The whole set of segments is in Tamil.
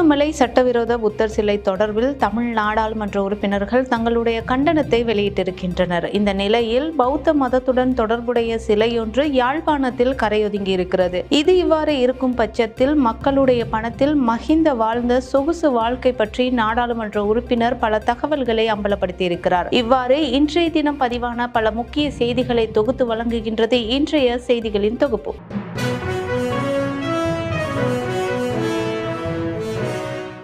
திருவண்ணாமலை சட்டவிரோத புத்தர் சிலை தொடர்பில் தமிழ் நாடாளுமன்ற உறுப்பினர்கள் தங்களுடைய கண்டனத்தை வெளியிட்டிருக்கின்றனர். இந்த நிலையில் பௌத்த மதத்துடன் தொடர்புடைய சிலையொன்று யாழ்ப்பாணத்தில் கரையொதுங்கி இருக்கிறது இது இவ்வாறு இருக்கும் பட்சத்தில் மக்களுடைய பணத்தில் மஹிந்த வாழ்ந்த சொகுசு வாழ்க்கை பற்றி நாடாளுமன்ற உறுப்பினர் பல தகவல்களை அம்பலப்படுத்தியிருக்கிறார். இவ்வாறு இன்றைய தினம் பதிவான பல முக்கிய செய்திகளை தொகுத்து வழங்குகின்றது இன்றைய செய்திகளின் தொகுப்பு.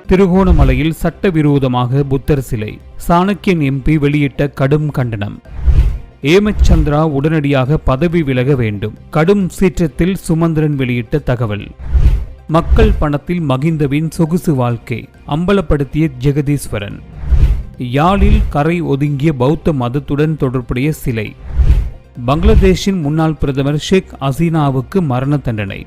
திருகோணமலையில் சட்டவிரோதமாக புத்தர் சிலை சாணக்கியன் எம்பி வெளியிட்ட கடும் கண்டனம். ஏமச்சந்திரா உடனடியாக பதவி விலக வேண்டும் கடும் சீற்றத்தில் சுமந்திரன் வெளியிட்ட தகவல். மக்கள் பணத்தில் மகிந்தவின் சொகுசு வாழ்க்கை அம்பலப்படுத்திய ஜெகதீஸ்வரன். யாழில் கரை ஒதுங்கிய பௌத்த மதத்துடன் தொடர்புடைய சிலை. பங்களாதேஷின் முன்னாள் பிரதமர் ஷேக் ஹசீனாவுக்கு மரண தண்டனை.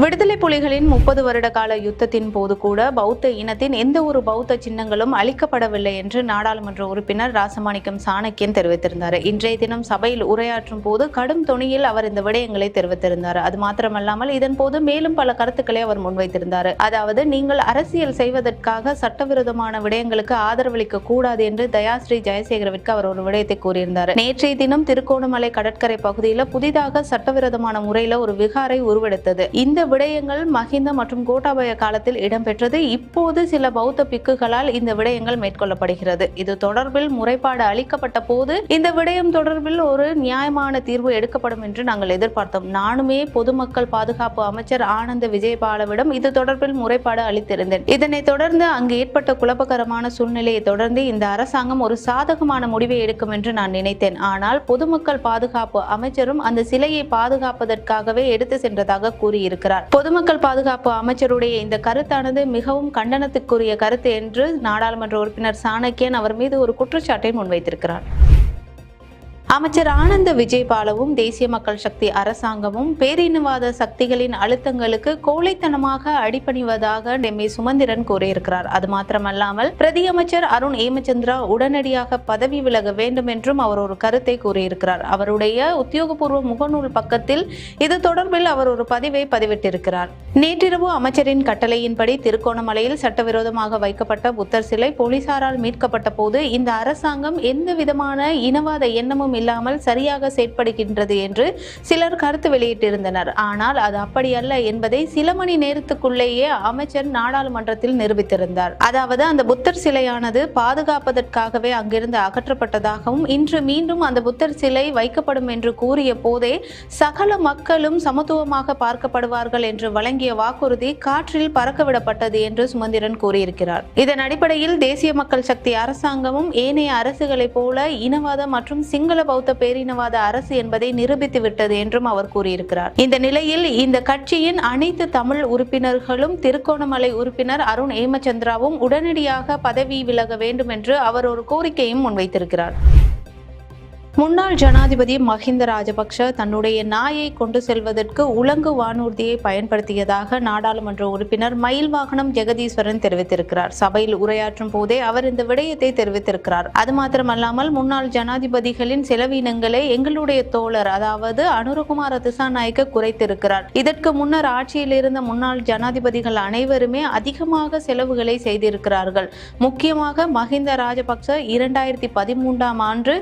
விடுதலை புலிகளின் முப்பது வருட கால யுத்தத்தின் போது கூட பௌத்த இனத்தின் எந்த ஒரு பௌத்த சின்னங்களும் அளிக்கப்படவில்லை என்று நாடாளுமன்ற உறுப்பினர் ராசமாணிக்கம் சாணக்கியன் தெரிவித்திருந்தார். இன்றைய தினம் சபையில் உரையாற்றும் போது கடும் துணியில் அவர் இந்த விடயங்களை தெரிவித்திருந்தார். அது மாத்திரமல்லாமல் இதன் போது மேலும் பல கருத்துக்களை அவர் முன்வைத்திருந்தார். அதாவது நீங்கள் அரசியல் செய்வதற்காக சட்டவிரோதமான விடயங்களுக்கு ஆதரவளிக்க கூடாது என்று தயாஸ்ரீ ஜெயசேகரவிற்கு அவர் ஒரு விடயத்தை கூறியிருந்தார். நேற்றைய தினம் திருகோணமலை கடற்கரை பகுதியில் புதிதாக சட்டவிரோதமான முறையில் ஒரு விகாரை உருவெடுத்தது. இந்த விடயங்கள் மஹிந்த மற்றும் கோட்டாபய காலத்தில் இடம்பெற்றது. இப்போது சில பௌத்த பிக்குகளால் இந்த விடயங்கள் மேற்கொள்ளப்படுகிறது. இது தொடர்பில் முறைப்பாடு அளிக்கப்பட்ட போது இந்த விடயம் தொடர்பில் ஒரு நியாயமான தீர்வு எடுக்கப்படும் என்று நாங்கள் எதிர்பார்த்தோம். நானுமே பொதுமக்கள் பாதுகாப்பு அமைச்சர் ஆனந்த விஜயபாலவிடம் இது தொடர்பில் முறைப்பாடு அளித்திருந்தேன். இதனைத் தொடர்ந்து அங்கு ஏற்பட்ட குழப்பகரமான சூழ்நிலையை தொடர்ந்து இந்த அரசாங்கம் ஒரு சாதகமான முடிவை எடுக்கும் என்று நான் நினைத்தேன். ஆனால் பொதுமக்கள் பாதுகாப்பு அமைச்சரும் அந்த சிலையை பாதுகாப்பதற்காகவே எடுத்து சென்றதாக கூறியிருக்கிறார். பொதுமக்கள் பாதுகாப்பு அமைச்சருடைய இந்த கருத்தானது மிகவும் கண்டனத்துக்குரிய கருத்து என்று நாடாளுமன்ற உறுப்பினர் சாணக்கியன் அவர் மீது ஒரு குற்றச்சாட்டை முன்வைத்திருக்கிறார். அமைச்சர் ஆனந்த விஜயபாலவும் தேசிய மக்கள் சக்தி அரசாங்கமும் பேரினவாத சக்திகளின் அழுத்தங்களுக்கு கோழைத்தனமாக அடிபணிவதாக எம். ஏ. சுமந்திரன் கூறியிருக்கிறார். அது மாத்திரமல்லாமல் பிரதி அமைச்சர் அருண் ஏமச்சந்திரா உடனடியாக பதவி விலக வேண்டும் என்றும் அவர் ஒரு கருத்தை கூறியிருக்கிறார். அவருடைய உத்தியோகபூர்வ முகநூல் பக்கத்தில் இது தொடர்பில் அவர் ஒரு பதிவை பதிவிட்டிருக்கிறார். நேற்றிரவு அமைச்சரின் கட்டளையின்படி திருகோணமலையில் சட்டவிரோதமாக வைக்கப்பட்ட புத்தர் சிலை போலீசாரால் மீட்கப்பட்ட போது இந்த அரசாங்கம் எந்த விதமான இனவாத எண்ணமும் இல்லாமல் சரியாக செயற்படுகின்றது என்று சிலர் கருத்து வெளியிட்டிருந்தனர். ஆனால் அது அப்படியல்ல என்பதை சில மணி நேரத்துக்குள்ளேயே அமைச்சர் நாடாளுமன்றத்தில் நிரூபித்திருந்தார். அதாவது அந்த புத்தர் சிலையானது பாதுகாப்பதற்காகவே அங்கிருந்து அகற்றப்பட்டதாகவும் இன்று மீண்டும் அந்த புத்தர் சிலை வைக்கப்படும் என்று கூறிய போதே சகல மக்களும் சமத்துவமாக பார்க்கப்படுவார்கள் என்று வழங்கிய வாக்குறுதி காற்றில் பறக்கவிடப்பட்டது என்று சுமந்திரன் கூறியிருக்கிறார். இதன் அடிப்படையில் தேசிய மக்கள் சக்தி அரசாங்கமும் ஏனைய அரசுகளைப் போல இனவாத மற்றும் சிங்கள பௌத்த பேரினவாத அரசு என்பதை நிரூபித்து விட்டது என்றும் அவர் கூறியிருக்கிறார். இந்த நிலையில் இந்த கட்சியின் அனைத்து தமிழ் உறுப்பினர்களும் திருகோணமலை உறுப்பினர் அருண் ஏமச்சந்திராவும் உடனடியாக பதவி விலக வேண்டும் என்று அவர் ஒரு கோரிக்கையும் முன்வைத்திருக்கிறார். முன்னாள் ஜனாதிபதி மஹிந்த ராஜபக்ஷ தன்னுடைய நாயை கொண்டு செல்வதற்கு உலங்கு வானூர்தியை பயன்படுத்தியதாக நாடாளுமன்ற உறுப்பினர் மயில் வாகனம் ஜெகதீஸ்வரன் தெரிவித்திருக்கிறார். சபையில் உரையாற்றும் போதே அவர் இந்த விடயத்தை தெரிவித்திருக்கிறார். அது மாத்திரமல்லாமல் முன்னாள் ஜனாதிபதிகளின் செலவினங்களை எங்களுடைய தோழர் அதாவது அனுரகுமார திசாநாயக்க குறைத்திருக்கிறார். இதற்கு முன்னர் ஆட்சியில் இருந்த முன்னாள் ஜனாதிபதிகள் அனைவருமே அதிகமாக செலவுகளை செய்திருக்கிறார்கள். முக்கியமாக மஹிந்த ராஜபக்ஷ இரண்டாயிரத்தி பதிமூன்றாம் ஆண்டு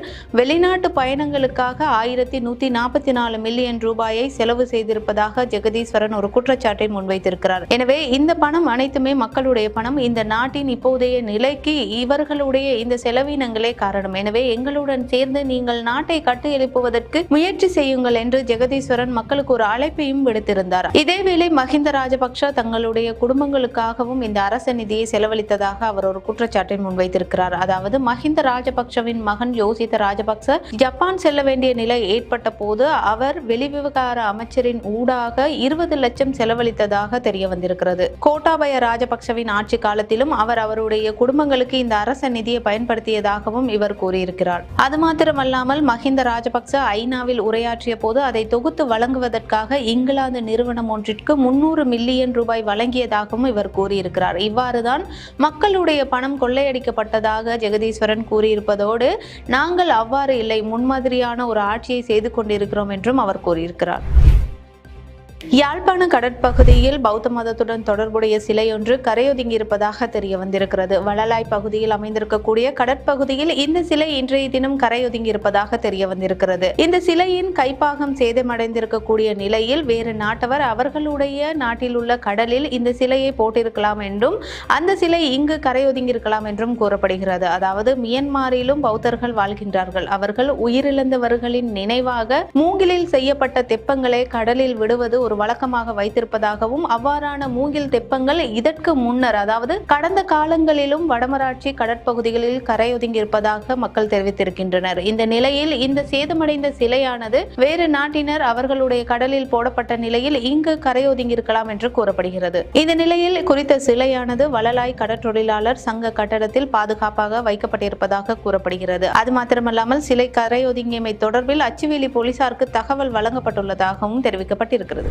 வெளிநாட்டு பயணங்களுக்காக ஆயிரத்தி நூத்தி நாற்பத்தி நாலு மில்லியன் ரூபாயை செலவு செய்திருப்பதாக ஜெகதீஸ்வரன் ஒரு குற்றச்சாட்டை முன்வைத்திருக்கிறார். எனவே இந்த பணம் அனைத்துமே மக்களுடைய பணம். இந்த நாட்டின் இப்போதைய நிலைக்கு இவர்களுடைய இந்த செலவினங்களே காரணம். எனவே எங்களுடன் சேர்ந்து நீங்கள் நாட்டை கட்டு எழுப்புவதற்கு முயற்சி செய்யுங்கள் என்று ஜெகதீஸ்வரன் மக்களுக்கு ஒரு அழைப்பையும் விடுத்திருந்தார். இதேவேளை மஹிந்த ராஜபக்ஷ தங்களுடைய குடும்பங்களுக்காகவும் இந்த அரச நிதியை செலவழித்ததாக அவர் ஒரு குற்றச்சாட்டை முன்வைத்திருக்கிறார். அதாவது மஹிந்த ராஜபக்ஷவின் மகன் யோசித்த ராஜபக்ச ஜப்பான் செல்ல வேண்டிய நிலை ஏற்பட்ட போது அவர் வெளிவிவகார அமைச்சரின் ஊடாக இருபது லட்சம் செலவழித்ததாக தெரிய வந்திருக்கிறது. கோட்டாபய ராஜபக்சவின் ஆட்சி காலத்திலும் அவர் அவருடைய குடும்பங்களுக்கு இந்த அரச நிதியை பயன்படுத்தியதாகவும் இவர் கூறியிருக்கிறார். அது மாத்திரமல்லாமல் மஹிந்த ராஜபக்ச ஐநாவில் உரையாற்றிய போது அதை தொகுத்து வழங்குவதற்காக இங்கிலாந்து நிறுவனம் ஒன்றிற்கு முன்னூறு மில்லியன் ரூபாய் வழங்கியதாகவும் இவர் கூறியிருக்கிறார். இவ்வாறுதான் மக்களுடைய பணம் கொள்ளையடிக்கப்பட்டதாக ஜெகதீஸ்வரன் கூறியிருப்பதோடு நாங்கள் அவ்வாறு இல்லை முன்மாதிரியான ஒரு ஆட்சியை செய்து கொண்டிருக்கிறோம் என்றும் அவர் கூறியிருக்கிறார். யாழ்ப்பாண கடற்பகுதியில் பௌத்த மதத்துடன் தொடர்புடைய சிலை ஒன்று கரையொதுங்கி இருப்பதாக தெரிய வந்திருக்கிறது வளலாய் பகுதியில் அமைந்திருக்கக்கூடிய கடற்பகுதியில் இந்த சிலை இன்றைய தினம் கரையொதுங்கி இருப்பதாக தெரிய வந்திருக்கிறது இந்த சிலையின் கைப்பாகம் சேதமடைந்திருக்கக்கூடிய நிலையில் வேறு நாட்டவர் அவர்களுடைய நாட்டில் உள்ள கடலில் இந்த சிலையை போட்டிருக்கலாம் என்றும் அந்த சிலை இங்கு கரையொதுங்கி இருக்கலாம் என்றும் கூறப்படுகிறது. அதாவது மியன்மாரிலும் பௌத்தர்கள் வாழ்கின்றார்கள். அவர்கள் உயிரிழந்தவர்களின் நினைவாக மூங்கிலில் செய்யப்பட்ட தெப்பங்களை கடலில் விடுவது ஒரு வழக்கமாக வைத்திருப்பதாகவும் அவ்வாறான மூங்கில் தெப்பங்கள் இதற்கு முன்னர் அதாவது கடந்த காலங்களிலும் வடமராட்சி கடற்பகுதிகளில் கரையொதுங்கி இருப்பதாக மக்கள் தெரிவித்திருக்கின்றனர். இந்த நிலையில் இந்த சேதமடைந்த சிலையானது வேறு நாட்டினர் அவர்களுடைய கடலில் போடப்பட்ட நிலையில் இங்கு கரையொதுங்கி இருக்கலாம் என்று கூறப்படுகிறது. இந்த நிலையில் குறித்த சிலையானது வளலாய் கடற்றொழிலாளர் சங்க கட்டடத்தில் பாதுகாப்பாக வைக்கப்பட்டிருப்பதாக கூறப்படுகிறது. அது மாத்திரமல்லாமல் சிலை கரையொதுங்கியமை தொடர்பில் அச்சுவேலி போலீசாருக்கு தகவல் வழங்கப்பட்டுள்ளதாகவும் தெரிவிக்கப்பட்டிருக்கிறது.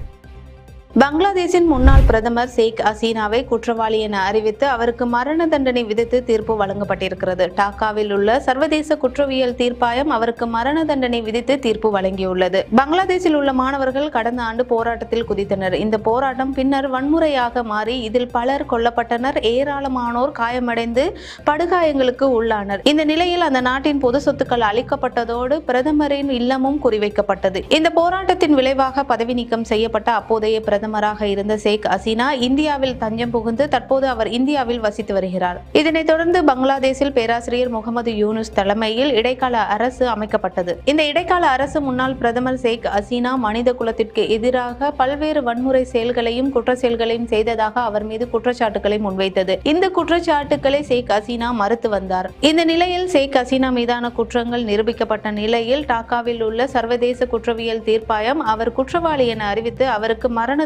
பங்களாதேஷின் முன்னாள் பிரதமர் ஷேக் ஹசீனாவை குற்றவாளி என அறிவித்து அவருக்கு மரண தண்டனை விதித்து தீர்ப்பு வழங்கப்பட்டிருக்கிறது. டாக்காவில் உள்ள சர்வதேச குற்றவியல் தீர்ப்பாயம் அவருக்கு மரண தண்டனை விதித்து தீர்ப்பு வழங்கியுள்ளது. பங்களாதேஷில் உள்ள மாணவர்கள் கடந்த ஆண்டு போராட்டத்தில் குதித்தனர். இந்த போராட்டம் பின்னர் வன்முறையாக மாறி இதில் பலர் கொல்லப்பட்டனர். ஏராளமானோர் காயமடைந்து படுகாயங்களுக்கு உள்ளானர். இந்த நிலையில் அந்த நாட்டின் பொது சொத்துக்கள் அளிக்கப்பட்டதோடு பிரதமரின் இல்லமும் குறிவைக்கப்பட்டது. இந்த போராட்டத்தின் விளைவாக பதவி நீக்கம் செய்யப்பட்ட அப்போதைய பிரதமராக இருந்த ஷேக் ஹசீனா இந்தியாவில் தஞ்சம் புகுந்து தற்போது அவர் இந்தியாவில் வசித்து வருகிறார். இதனைத் தொடர்ந்து பங்களாதேஷில் பேராசிரியர் முகமது யூனுஸ் தலைமையில் இடைக்கால அரசு அமைக்கப்பட்டது. இந்த இடைக்கால அரசு முன்னாள் பிரதமர் ஷேக் ஹசீனா மனித குலத்திற்கு எதிராக பல்வேறு வன்முறை செயல்களையும் குற்ற செயல்களையும் செய்ததாக அவர் மீது குற்றச்சாட்டுகளை முன்வைத்தது. இந்த குற்றச்சாட்டுக்களை ஷேக் ஹசீனா மறுத்து வந்தார். இந்த நிலையில் ஷேக் ஹசீனா மீதான குற்றங்கள் நிரூபிக்கப்பட்ட நிலையில் டாக்காவில் உள்ள சர்வதேச குற்றவியல் தீர்ப்பாயம் அவர் குற்றவாளி என அறிவித்து அவருக்கு மரண